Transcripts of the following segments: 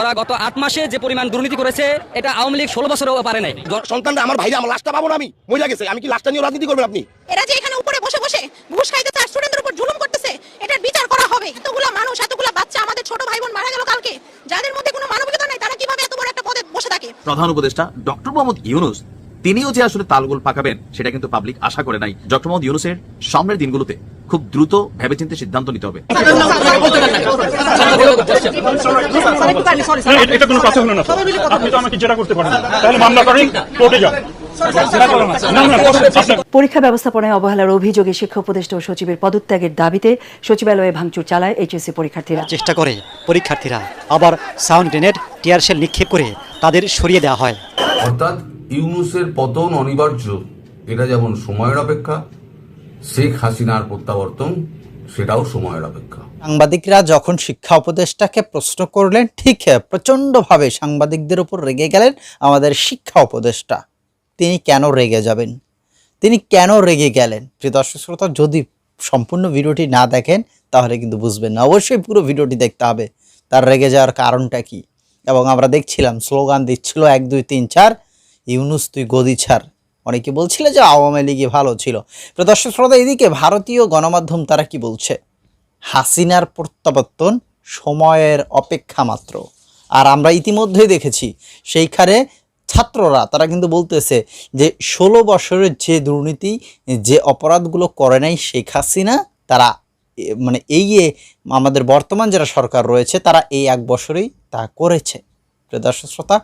ওরা গত আট মাসে যে পরিমাণ দুর্নীতি করেছে এটা আওয়ামী লীগ ষোলো বছরেও পারে নাই। সন্তানরা আমার ভাইরা আমার লাশটা পাবো না আমি। মরে গেছে। আমি কি লাশটা নিয়ে রাজনীতি করবেন আপনি? এরা যে এখানে উপরে বসে বসে ঘুষ খাইতেছে আর স্টুডেন্টদের উপর জুলুম করতেছে এটার বিচার করা হবে। এতগুলা মানুষ এতগুলা বাচ্চা আমাদের ছোট ভাই বোন মারা গেল কালকে। যাদের মধ্যে কোনো মানবিকতা নাই তারা কীভাবে এত বড় একটা পদে বসে থাকে? প্রধান উপদেষ্টা ডক্টর মোহাম্মদ ইউনুস তিনিও যে আসলে তালগোল পাকাবেন সেটা কিন্তু পাবলিক আশা করে নাই। ডক্টর মোহাম্মদ ইউনুসের সামনের দিনগুলোতে। খুব দ্রুত ভেবেচিন্তে সিদ্ধান্ত নিতে হবে। এটা- এটা কোনো কথা হলো না আপনি তো আমাকে জেরা করতে পারেন তাহলে মামলা করেন কোর্টে যান। না। না আপনার পরীক্ষা ব্যবস্থাপনায় অবহেলার অভিযোগে শিক্ষা উপদেষ্টা ও সচিবের পদত্যাগের দাবিতে সচিবালয়ে ভাঙচুর চালায় এইচএসসি পরীক্ষার্থীরা। চেষ্টা করে পরীক্ষার্থীরা আবার সাউন্ড গ্রেনেড টিয়ারশেল নিক্ষেপ করে তাদের সরিয়ে দেওয়া হয়। অর্থাৎ ইউনুসের পতন অনিবার্য। এটা যেমন সময়ের অপেক্ষা শেখ হাসিনার প্রত্যাবর্তন সেটাও সময়ের অপেক্ষা। সাংবাদিকরা যখন শিক্ষা উপদেষ্টাকে প্রশ্ন করলেন, ঠিক প্রচণ্ডভাবে সাংবাদিকদের উপর রেগে গেলেন আমাদের শিক্ষা উপদেষ্টা। তিনি কেন রেগে যাবেন? তিনি কেন রেগে গেলেন? প্রিয় দর্শক শ্রোতা, যদি সম্পূর্ণ ভিডিওটি না দেখেন, তাহলে কিন্তু বুঝবেন না। অবশ্যই পুরো ভিডিওটি দেখতে হবে। তার রেগে যাওয়ার কারণটা কি? এবং আমরা দেখছিলাম, স্লোগান দিচ্ছিল এক, দুই, তিন, চার, ইউনুস, তুই গদি ছাড়। অনেকে বলছিল যে আওয়ামী লীগই ভালো ছিল। দর্শক শ্রোতা, এদিকে ভারতীয় গণমাধ্যম তারা কি বলছে? হাসিনার প্রত্যাবর্তন সময়ের অপেক্ষা মাত্র। আর আমরা ইতিমধ্যেই দেখেছি, সেইখানে ছাত্ররা, তারা কিন্তু বলতেছে যে ষোলো বছরের যে দুর্নীতি, যে অপরাধগুলো করে নাই শেখ হাসিনা, তারা মানে এই আমাদের বর্তমান যারা সরকার রয়েছে, তারা এই এক বছরেই তা করেছে। প্রিয় দর্শক শ্রোতা,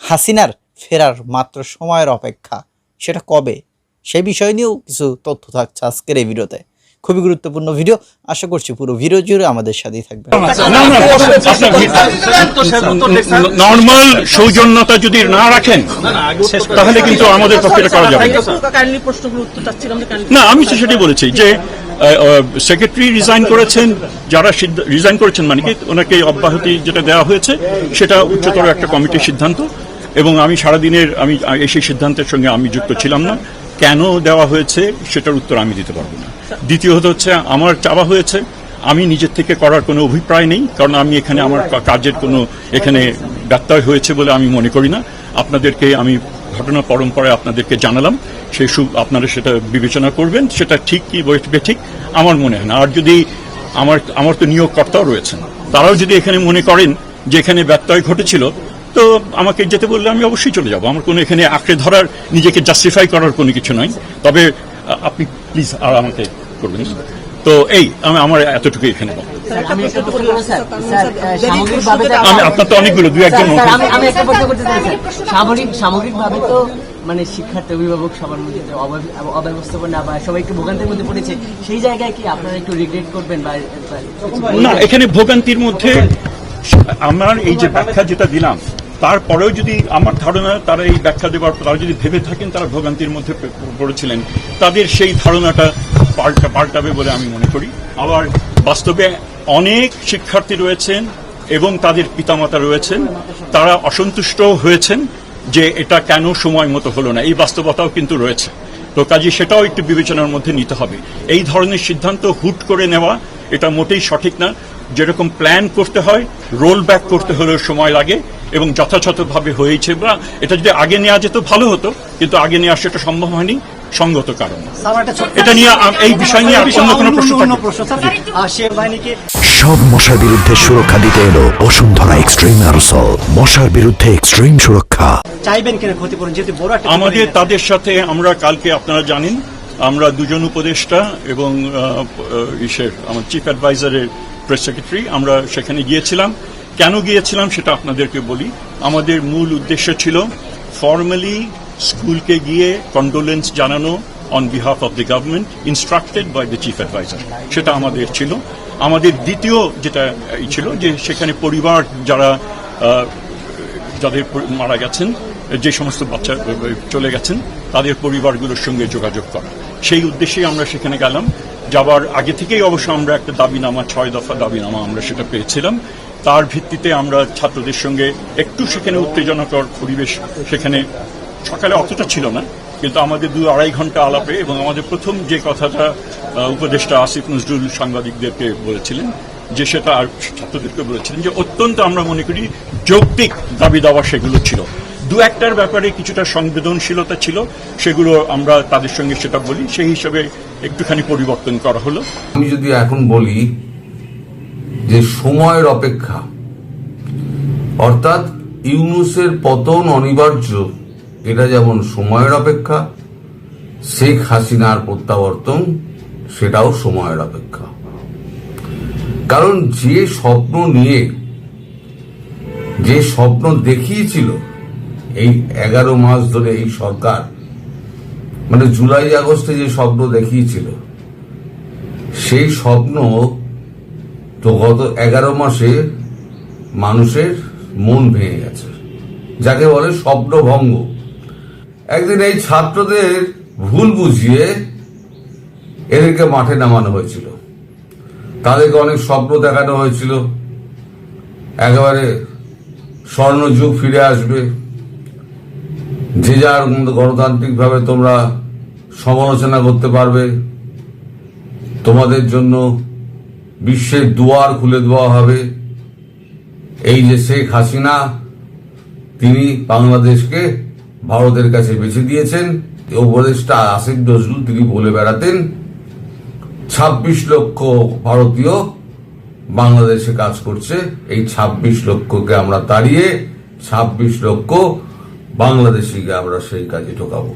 হাসিনার ফেরার মাত্র সময়ের অপেক্ষা সেটা কবে সেই বিষয় নিয়েও কিছু তথ্য থাকছে আজকের এই ভিডিওতে খুবই গুরুত্বপূর্ণ ভিডিও আশা করছি পুরো ভিডিও জুড়ে আমাদের সাথেই থাকবে নর্মাল সৌজন্যতা যদি না রাখেন তাহলে কিন্তু আমাদের পক্ষে করা যাবে। না আমি তো সেটাই বলেছি যে সেক্রেটারি রিজাইন করেছেন যারা রিজাইন করেছেন মানে কি ওনাকে অব্যাহতি যেটা দেওয়া হয়েছে সেটা উচ্চতর একটা কমিটির সিদ্ধান্ত এবং আমি সারাদিনের, আমি সেই সিদ্ধান্তের সঙ্গে আমি যুক্ত ছিলাম না। কেন দেওয়া হয়েছে সেটার উত্তর আমি দিতে পারব না। দ্বিতীয়ত হচ্ছে, আমার চাওয়া হয়েছে, আমি নিজের থেকে করার কোনো অভিপ্রায় নেই, কারণ আমি এখানে আমার কাজের কোনো এখানে ব্যত্যয় হয়েছে বলে আমি মনে করি না। আপনাদেরকে আমি ঘটনা পরম্পরায় আপনাদেরকে জানালাম সেই সু আপনারা সেটা বিবেচনা করবেন, সেটা ঠিক কি বৈঠকে ঠিক আমার মনে হয় না। আর যদি আমার আমার তো নিয়োগকর্তাও রয়েছেন, তারাও যদি এখানে মনে করেন যে এখানে ব্যত্যয় ঘটেছিল তো আমাকে যেতে বললে আমি অবশ্যই চলে যাব। আমার কোনো এখানে আঁকড়ে ধরার নিজেকে জাস্টিফাই করার কোনো কিছু নয় তবে আপনি প্লিজ আর আমাকে করবেন। তো এই আমি আমার এতটুকু এখানে আমি আপনার তো অনেকগুলো দু একজন আমি আমি একটা প্রশ্ন করতে চাই সামরিক সামগ্রিকভাবে তো মানে শিক্ষার্থী অভিভাবক সবার মধ্যে অব্যবস্থাপনা বা সবাই একটু ভোগান্তির মধ্যে পড়েছে সেই জায়গায় কি আপনারা একটু রিগ্রেট করবেন বা- না এখানে ভোগান্তির মধ্যে আমার এই যে ব্যাখ্যা যেটা দিলাম তারপরেও যদি আমার ধারণা, তারা এই ব্যাখ্যা দেওয়ার তারা যদি ভেবে থাকেন, তারা ভোগান্তির মধ্যে পড়েছিলেন। তাদের সেই ধারণাটা পাল্টা, পাল্টাবে বলে আমি মনে করি। আবার বাস্তবে অনেক শিক্ষার্থী রয়েছেন এবং তাদের পিতামাতা রয়েছেন। তারা অসন্তুষ্ট হয়েছেন যে এটা কেন সময় মতো হলো না। এই বাস্তবতাও কিন্তু রয়েছে। তো কাজে সেটাও একটু বিবেচনার মধ্যে নিতে হবে। এই ধরনের সিদ্ধান্ত হুট করে নেওয়া, এটা মোটেই সঠিক না। যেরকম প্ল্যান করতে হয় রোল ব্যাক করতে হলেও সময় লাগে। এবং যথাযথভাবে হয়েছে বা এটা যদি আগে নেওয়া যেত ভালো হতো কিন্তু আগে নেওয়া সেটা সম্ভব হয়নি সঙ্গত কারণ। এটা নিয়ে এই বিষয় নিয়ে অন্য কোনো প্রশ্ন সব মশার বিরুদ্ধে সুরক্ষা দিতে এলো বসুন্ধরা এক্সট্রিম অ্যারোসল। মশার বিরুদ্ধে এক্সট্রিম সুরক্ষা। চাইবেন কেন ক্ষতিপূরণ যেহেতু বড় আমাদের তাদের সাথে আমরা কালকে আপনারা জানেন আমরা দুজন উপদেষ্টা এবং ইসের আমার চিফ অ্যাডভাইজারের প্রেস সেক্রেটারি আমরা সেখানে গিয়েছিলাম। কেন গিয়েছিলাম সেটা আপনাদেরকে বলি। আমাদের মূল উদ্দেশ্য ছিল ফর্মালি স্কুলকে গিয়ে কন্ডোলেন্স জানানো on behalf of the government instructed by the chief adviser সেটা আমাদের ছিল। আমাদের দ্বিতীয় যেটা ছিল যে সেখানে পরিবার যারা যাদের মারা গেছেন, যে সমস্ত বাচ্চা চলে গেছেন, তাদের পরিবারগুলোর সঙ্গে যোগাযোগ করা। সেই উদ্দেশ্যেই আমরা সেখানে গেলাম। যাবার আগে থেকেই অবশ্য আমরা একটা দাবিনামা, ছয় দফা দাবিনামা আমরা সেটা পেয়েছিলাম। তার ভিত্তিতে আমরা ছাত্রদের সঙ্গে একটু সেখানে উত্তেজনাকর পরিবেশ সেখানে সকালে অতটা ছিল না, কিন্তু আমাদের দু আড়াই ঘণ্টা আলাপে এবং আমাদের প্রথম যে কথাটা উপদেষ্টা আসিফ নজরুল সাংবাদিকদেরকে বলেছিলেন, যে সেটা আর ছাত্রদেরকে বলেছিলেন যে অত্যন্ত আমরা মনে করি যৌক্তিক দাবি দাওয়া সেগুলো ছিল। দু একটার ব্যাপারে কিছুটা সংবেদনশীলতা ছিল, সেগুলো আমরা তাদের সঙ্গে সেটা বলি, সেই হিসাবে একটুখানি পরিবর্তন করা হলো। আমি যদি এখন বলি যে সময়ের অপেক্ষা। অর্থাৎ ইউনুসের পতন অনিবার্য, এটা যেমন সময়ের অপেক্ষা, শেখ হাসিনার প্রত্যাবর্তন সেটাও সময়ের অপেক্ষা। কারণ যে স্বপ্ন নিয়ে, যে স্বপ্ন দেখিয়েছিল এই এগারো মাস ধরে এই সরকার মানে জুলাই আগস্টে যে স্বপ্ন দেখিয়েছিল, সেই স্বপ্ন তো গত এগারো মাসে মানুষের মন ভেঙে গেছে। যাকে বলে স্বপ্নভঙ্গ। একদিন এই ছাত্রদের ভুল বুঝিয়ে এদেরকে মাঠে নামানো হয়েছিল। তাদেরকে অনেক স্বপ্ন দেখানো হয়েছিল। একেবারে স্বর্ণযুগ ফিরে আসবে। যে যার গণতান্ত্রিকভাবে তোমরা সমালোচনা করতে পারবে। তোমাদের জন্য বিশ্বের দুয়ার খুলে দেওয়া হবে। এই যে শেখ হাসিনা, তিনি বাংলাদেশকে ভারতের কাছে বেছে দিয়েছেন উপদেষ্টা আসিফ নজরুল তিনি বলে বেড়াতেন, ছাব্বিশ লক্ষ ভারতীয় বাংলাদেশে কাজ করছে। এই ছাব্বিশ লক্ষকে আমরা তাড়িয়ে ছাব্বিশ লক্ষ বাংলাদেশিকে আমরা সেই কাজে ঢোকাবো।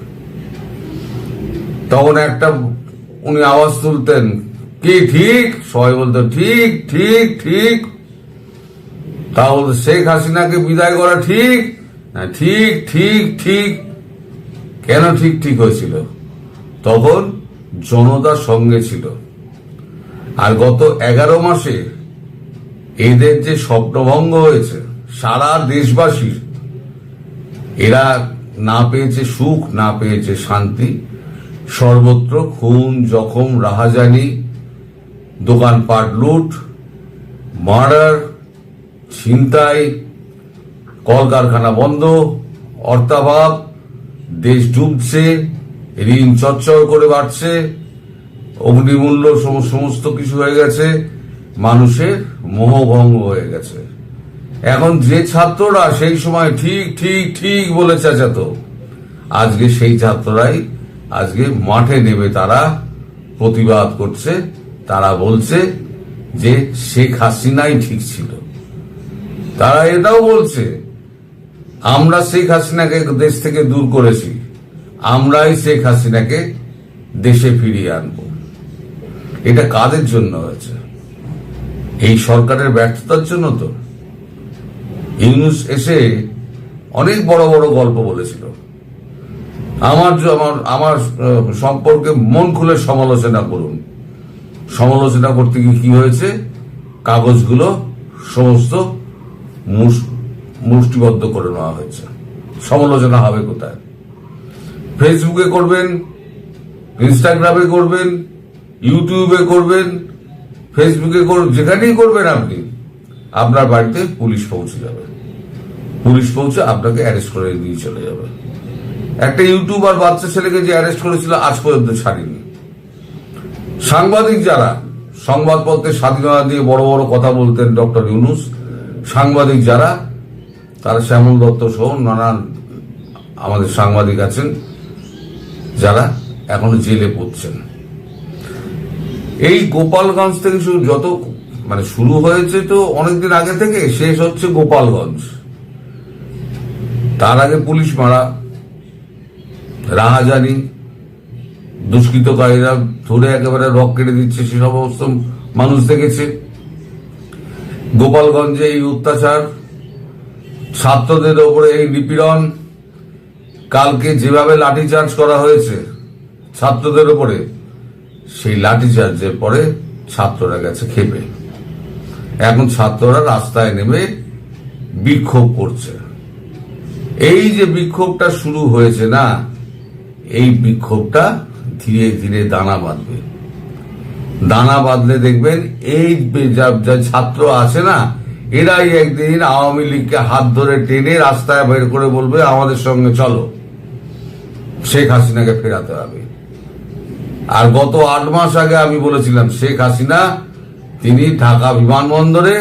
তখন একটা উনি আওয়াজ তুলতেন ঠিক? সবাই বলতো, ঠিক ঠিক ঠিক। তা বলতো, শেখ হাসিনাকে বিদায় করা ঠিক? না, ঠিক ঠিক ঠিক। কেন ঠিক ঠিক হয়েছিল? তখন জনতার সঙ্গে ছিল। আর গত এগারো মাসে এদের যে স্বপ্নভঙ্গ হয়েছে, সারা দেশবাসীর, এরা না পেয়েছে সুখ, না পেয়েছে শান্তি, সর্বত্র খুন, জখম, রাহাজানি দোকানপাট লুট, মার্ডার, ছিনতাই, কলকারখানা বন্ধ, অর্থাভাব, দেশ ডুবছে, ঋণ চচ্চর করে বাড়ছে, অগ্নিমূল্য সমস্ত কিছু হয়ে গেছে, মানুষের মোহভঙ্গ হয়ে গেছে। এখন যে ছাত্ররা সেই সময় ঠিক ঠিক ঠিক বলে চেঁচাত, আজকে সেই ছাত্ররাই আজকে মাঠে নেমে তারা প্রতিবাদ করছে তারা বলছে যে শেখ হাসিনাই ঠিক ছিল। তারা এটাও বলছে, আমরা শেখ হাসিনাকে দেশ থেকে দূর করেছি। আমরাই শেখ হাসিনাকে দেশে ফিরিয়ে আনব। এটা কাদের জন্য হয়েছে? এই সরকারের ব্যর্থতার জন্য তো। ইউনুস এসে অনেক বড় বড় গল্প বলেছিল। আমার আমার আমার সম্পর্কে মন খুলে সমালোচনা করুন। সমালোচনা করতে গিয়ে কি হয়েছে? কাগজগুলো সমস্ত মুস- মুষ্টিবদ্ধ করে নেওয়া হয়েছে। সমালোচনা হবে কোথায়? ফেসবুকে করবেন, ইনস্টাগ্রামে করবেন, ইউটিউবে করবেন, ফেসবুকে যেখানেই করবেন আপনি, আপনার বাড়িতে পুলিশ পৌঁছে যাবে। পুলিশ পৌঁছে আপনাকে অ্যারেস্ট করে নিয়ে চলে যাবে। একটা ইউটিউবার বাচ্চা ছেলেকে যে অ্যারেস্ট করেছিল আজ পর্যন্ত ছাড়েনি। সাংবাদিক যারা সংবাদপত্রের স্বাধীনতা দিয়ে বড় বড় কথা বলতেন ডক্টর ইউনুস, সাংবাদিক যারা, তারা শ্যামল দত্ত সহ নানান আমাদের সাংবাদিক আছেন, যারা এখনও জেলে পড়ছেন। এই গোপালগঞ্জ থেকে শুরু, যত মানে শুরু হয়েছে তো অনেকদিন আগে থেকে, শেষ হচ্ছে গোপালগঞ্জ। তার আগে পুলিশ মারা, রাহাজানি দুষ্কৃতকারীরা ধরে একেবারে রক কেটে দিচ্ছে, সে সমস্ত মানুষ দেখেছে। গোপালগঞ্জে এই অত্যাচার, ছাত্রদের ওপরে এই নিপীড়ন, কালকে যেভাবে লাঠিচার্জ করা হয়েছে ছাত্রদের উপরে সেই লাঠিচার্জের পরে ছাত্ররা গেছে খেপে এখন ছাত্ররা রাস্তায় নেমে বিক্ষোভ করছে। এই যে বিক্ষোভটা শুরু হয়েছে না, এই বিক্ষোভটা ধীরে ধীরে দানা বাঁধবে। দানা বাঁধলে দেখবেন এই যা ছাত্র আছে না, এরাই একদিন আওয়ামী লীগকে হাত ধরে টেনে রাস্তায় বের করে বলবে, আমাদের সঙ্গে চলো। শেখ হাসিনাকে ফেরাতে হবে। আর গত আট মাস আগে আমি বলেছিলাম, শেখ হাসিনা, তিনি ঢাকা বিমানবন্দরে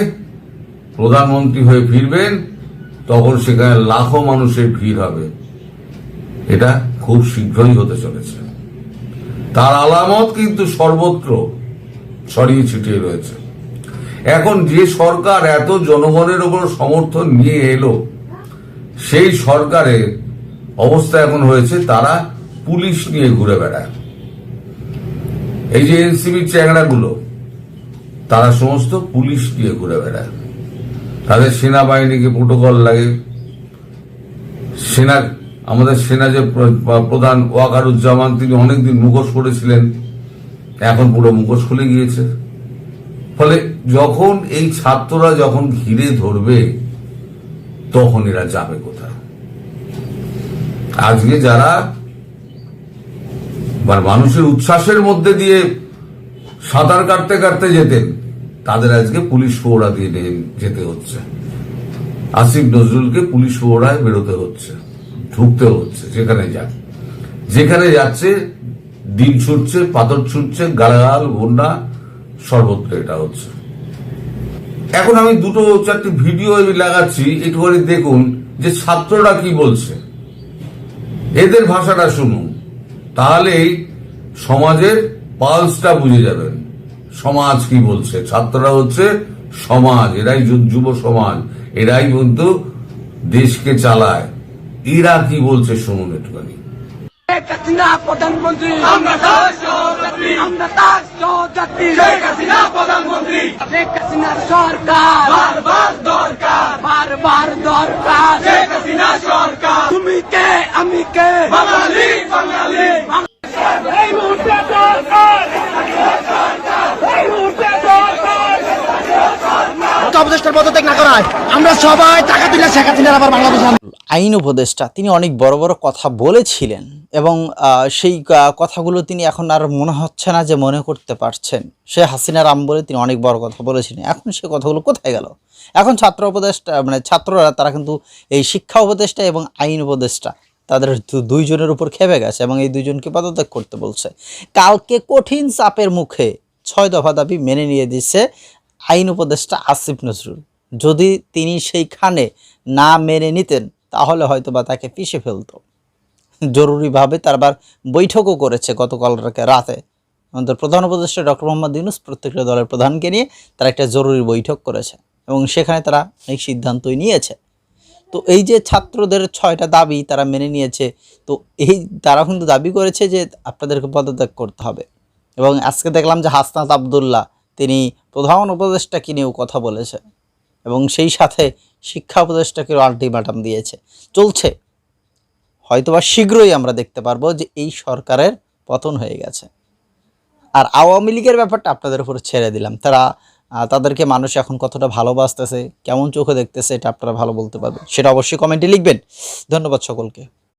প্রধানমন্ত্রী হয়ে ফিরবেন, তখন সেখানে লাখো মানুষের ভিড় হবে। এটা খুব শীঘ্রই হতে চলেছে। তার আলামত কিন্তু সর্বত্র ছড়িয়ে ছিটিয়ে রয়েছে। এখন যে সরকার এত জনগণের উপর সমর্থন নিয়ে এলো, সেই সরকারের অবস্থা এখন হয়েছে, তারা পুলিশ নিয়ে ঘুরে বেড়ায়। এই যে এনসিবি চ্যাংড়াগুলো, তারা সমস্ত পুলিশ নিয়ে ঘুরে বেড়ায়। তাদের সেনাবাহিনীকে প্রোটোকল লাগে, সেনা আমাদের সেনা যে প্রধান ওয়াকারুজ্জামান, তিনি অনেকদিন মুখোশ করেছিলেন এখন পুরো মুখোশ খুলে গিয়েছে। ফলে যখন এই ছাত্ররা যখন ঘিরে ধরবে, তখন এরা যাবে কোথায়? আজকে যারা মানে মানুষের উচ্ছ্বাসের মধ্যে দিয়ে সাঁতার কাটতে কাটতে যেতেন, তাদের আজকে পুলিশ ফোড়া দিয়ে যেতে হচ্ছে। আসিফ নজরুলকে পুলিশ ফোড়ায় বেরোতে হচ্ছে। ঢুকতে হচ্ছে, যেখানে যাক যেখানে যাচ্ছে দিন ছুটছে, পাথর ছুটছে, গালাগাল বন্যা সর্বত্র এটা হচ্ছে। এখন আমি দুটো চারটি ভিডিও লাগাচ্ছি, একটুখানি দেখুন যে ছাত্ররা কি বলছে। এদের ভাষাটা শুনুন, তাহলেই সমাজের পালসটা বুঝে যাবেন। সমাজ কি বলছে? ছাত্ররা হচ্ছে সমাজ, এরাই যুব সমাজ, এরাই কিন্তু দেশকে চালায়। এরা কি বলছে শুনুন একটুখানি। শেখ হাসিনা প্রধানমন্ত্রী আমরা তার সহযাত্রী আমরা তার সহযাত্রী শেখ হাসিনা প্রধানমন্ত্রী শেখ হাসিনার সরকার। বারবার দরকার বারবার দরকার শেখ হাসিনা সরকার। তুমি কে? আমি কে? বাঙালি বাঙালি। এই মুহূর্তে দরকার এই মুহূর্তে দরকার উপদেষ্টার পদত্যাগ না করায়। আমরা সবাই টাকা দিলে শেখ হাসিনার আবার বাংলাদেশ আইন উপদেষ্টা, তিনি অনেক বড় বড় কথা বলেছিলেন এবং সেই কথাগুলো তিনি এখন আর মনে হচ্ছে না যে মনে করতে পারছেন। সে হাসিনা রাম বলে তিনি অনেক বড় কথা বলেছিলেন। এখন সে কথাগুলো কোথায় গেল? এখন ছাত্র উপদেষ্টা মানে ছাত্ররা, তারা কিন্তু এই শিক্ষা উপদেষ্টা এবং আইন উপদেষ্টা, তাদের দুইজনের উপর খেপে গেছে এবং এই দুইজনকে পদত্যাগ করতে বলছে। কালকে কঠিন চাপের মুখে ছয় দফা দাবি মেনে নিয়ে দিচ্ছে আইন উপদেষ্টা আসিফ নজরুল। যদি তিনি সেইখানে না মেনে নিতেন, তাহলে হয়তো বা তাকে পিষে ফেলতো। জরুরিভাবে তার আবার বৈঠকও করেছে গতকাল রাতে আমাদের প্রধান উপদেষ্টা ডক্টর মোহাম্মদ ইউনুস প্রত্যেকটা দলের প্রধানকে নিয়ে তারা একটা জরুরি বৈঠক করেছে এবং সেখানে তারা অনেক সিদ্ধান্তই নিয়েছে। তো এই যে ছাত্রদের ছয়টা দাবি তারা মেনে নিয়েছে, তো এই তারা কিন্তু দাবি করেছে যে আপনাদেরকে পদত্যাগ করতে হবে। এবং আজকে দেখলাম যে হাসনাত আবদুল্লাহ তিনি প্রধান উপদেষ্টাকে নিয়েও কথা বলেছে এবং সেই সাথে শিক্ষা উপদেষ্টাকেও আলটিমেটাম দিয়েছে। চলছে। হয়তোবা শীঘ্রই আমরা দেখতে পারব যে এই সরকারের পতন হয়ে গেছে। আর আওয়ামী লীগের ব্যাপারটা আপনাদের উপর ছেড়ে দিলাম। তারা তাদেরকে মানুষ এখন কতটা ভালোবাসতেছে, কেমন চোখে দেখতেছে, এটা আপনারা ভালো বলতে পারবেন। সেটা অবশ্যই কমেন্টে লিখবেন। ধন্যবাদ সকলকে।